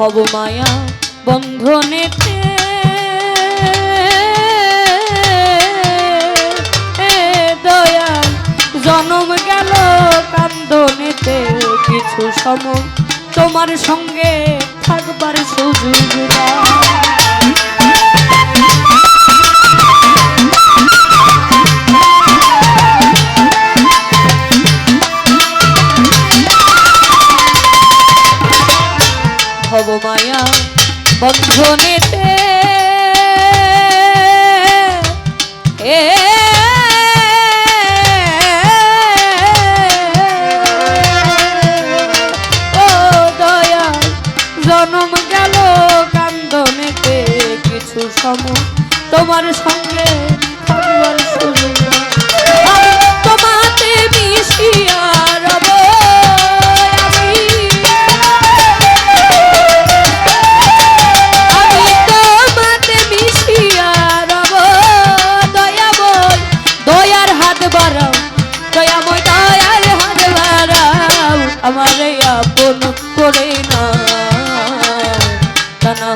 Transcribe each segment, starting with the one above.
ভব মায়া বন্ধনেতে দয়াল জনম গেল কান্দনেতে কিছু সময় তোমার সঙ্গে থাকবার সুযোগ দাও। বন্ধনেতে আমারে আপন করে না।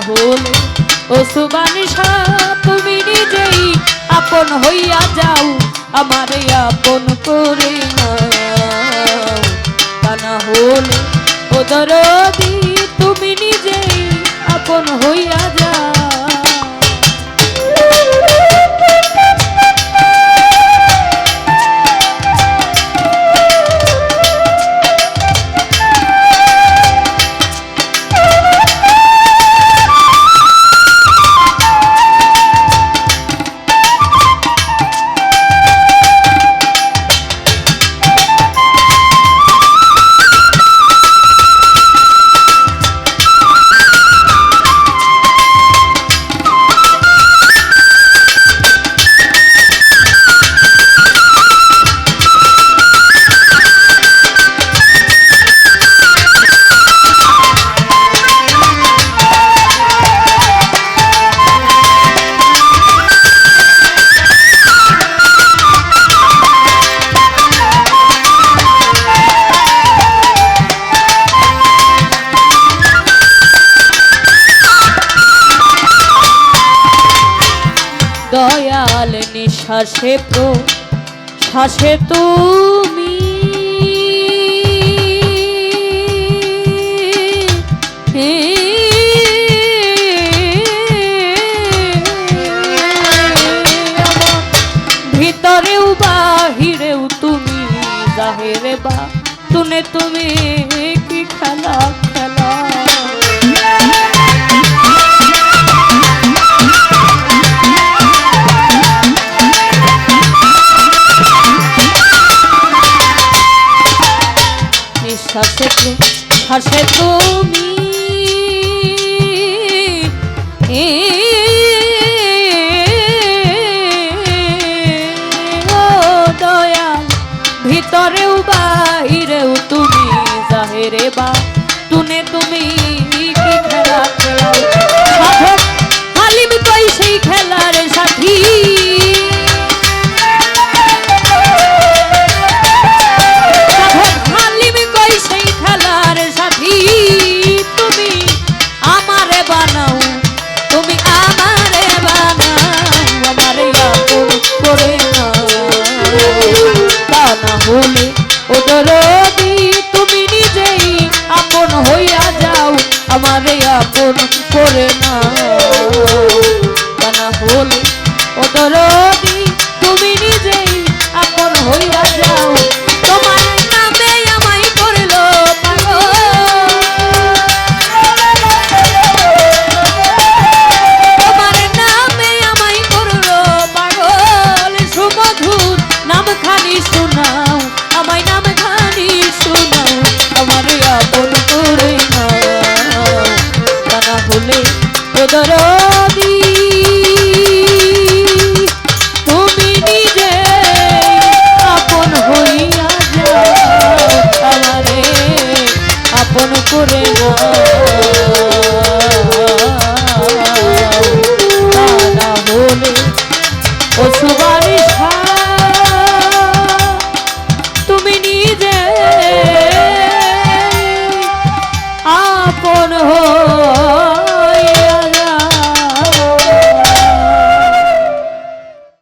হলে তুমি নিজেই আপন হইয়া যাও। আমারে আপন দয়াল নিঃশ্বাসে প্রো শ্বাসে তুমি। ভিতরেও বাহিরেও তুমি, জাহেরে বা, তুনে তুমি কি খেলা খেলা। শ্বাসে তুমি দয়াল ভিতরেও বাহিরেও তুমি জাহেরে বা তুনে তুমি খেলা করে না। হলে ও আপন